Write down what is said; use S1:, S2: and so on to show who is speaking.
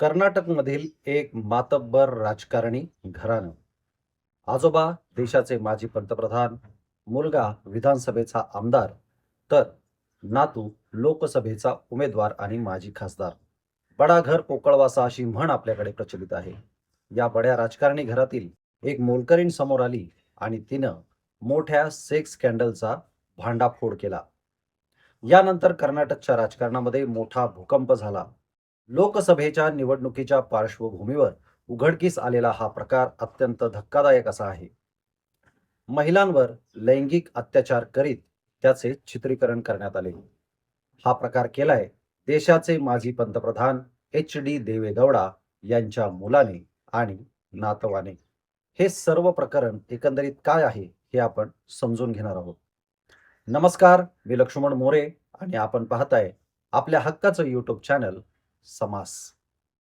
S1: कर्नाटकमधील एक मातब्बर राजकारणी घराणं. आजोबा देशाचे माजी पंतप्रधान मुलगा विधानसभेचा आमदार तर नातू लोकसभेचा उमेदवार आणि माजी खासदार. बडा घर पोकळवासा अशी म्हण आपल्याकडे प्रचलित आहे. या बड्या राजकारणी घरातील एक मोलकरीण समोर आली आणि तिनं मोठ्या सेक्स स्कॅन्डलचा भांडाफोड केला. यानंतर कर्नाटकच्या राजकारणामध्ये मोठा भूकंप झाला. लोकसभेच्या निवडणुकीच्या पार्श्वभूमीवर उघडकीस आलेला हा प्रकार अत्यंत धक्कादायक असा आहे. महिलांवर लैंगिक अत्याचार करीत त्याचे चित्रीकरण करण्यात आले. हा प्रकार केलाय देशाचे माजी पंतप्रधान एच डी देवेगौडा यांच्या मुलाने आणि नातवाने. हे सर्व प्रकरण एकंदरीत काय आहे हे आपण समजून घेणार आहोत. नमस्कार मी लक्ष्मण मोरे आणि आपण पाहताय आपल्या हक्काचं युट्यूब चॅनल Samas.